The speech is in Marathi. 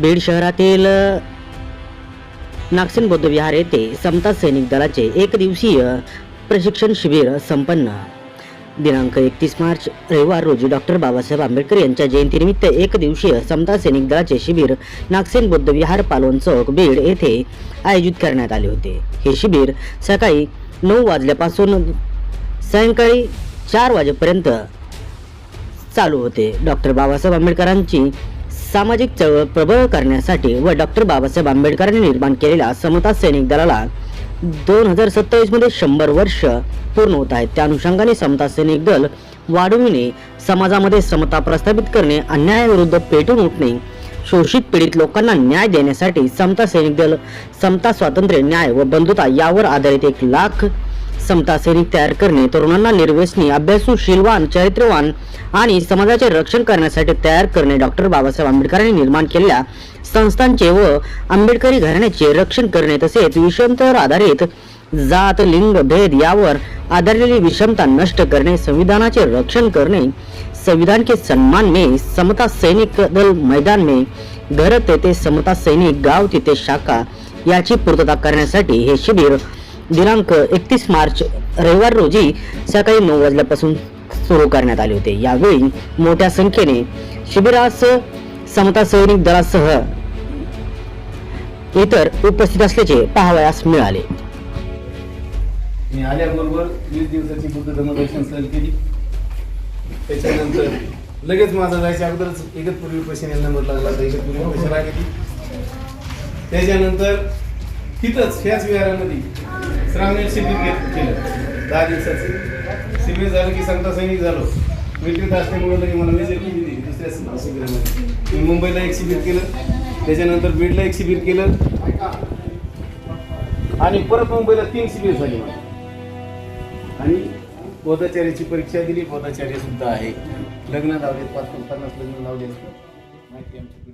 बीड शहरातील नागसेन बौद्धविहार येथे समता सैनिक दलाचे एक दिवसीय प्रशिक्षण शिबिर संपन्न. दिनांक एकतीस मार्च रविवार रोजी डॉक्टर बाबासाहेब आंबेडकर यांच्या जयंतीनिमित्त एक दिवसीय समता सैनिक दलाचे शिबिर नागसेन बौद्धविहार पालोन चौक बीड येथे आयोजित करण्यात आले होते. हे शिबिर सकाळी नऊ वाजल्यापासून सायंकाळी चार वाजेपर्यंत चालू होते. डॉक्टर बाबासाहेब आंबेडकरांची सामाजिक चळवळ प्रबळ करण्यासाठी व डॉक्टर बाबासाहेब आंबेडकरांनी निर्माण केलेल्या समता सैनिक दलाला दोन हजार सत्तावीसमध्ये शंभर वर्ष पूर्ण होत आहेत. त्या अनुषंगाने समता सैनिक दल वाढविणे समाजामध्ये समता प्रस्थापित करणे अन्यायाविरुद्ध पेटून उठणे शोषित पीडित लोकांना न्याय देण्यासाठी समता सैनिक दल समता स्वातंत्र्य न्याय व बंधुता यावर आधारित एक लाख समता सैनिक तयार करणे तरुणांना निर्व्यसनी अभ्यासूशीलवान चरित्रवान आणि समाजाचे रक्षण करण्यासाठी तयार करणे. डॉक्टर बाबासाहेब आंबेडकरांनी निर्माण केलेल्या संस्थांचे व आंबेडकरी घराण्याचे रक्षण करणे तसेच विषमतेवर आधारित जात लिंग भेद यावर आधारलेली विषमता नष्ट करणे संविधानाचे रक्षण करणे संविधान के सम्मान में समता सैनिक दल मैदान में घर तेथे समता सैनिक गाव तिथे शाखा याची पूर्तता करण्यासाठी हे शिबिर दिनांक एकतीस मार्च रविवार रोजी सकाळी नऊ वाजल्यापासून सुरू करण्यात आले होते. यावेळी मोठ्या संख्येने शिबिरास समता सैनिक दलासह इतर उपस्थित असल्याचे पाहावयास मिळाले. मी आल्याबरोबर वीस दिवसाची बुद्ध धर्मदर्शन सहल केली. त्याच्यानंतर लगेच माझा जायच्या अगोदरच इगतपुरी पैसे नंबर लागला तर इगतपुरी पैसे लागली त्याच्यानंतर तिथंच ह्याच विहारामध्ये श्रावणी शिबिर घेत केलं. दहा दिवसाचं. शिबिर झालं की सांगता सैनिक झालो मिलिटरीत असल्यामुळे लगे मला मेजर केली दिली. दुसऱ्या शिबिरामध्ये मी मुंबईला एक शिबिर केलं. त्याच्यानंतर बीडला एक शिबिर केलं. आणि परत मुंबईला तीन शिबिर झाली मला. आणि बोधाचार्याची परीक्षा दिली. बोधाचार्य सुद्धा आहे. लग्न लावले पाच पन्नास लग्न लावले माहिती आमची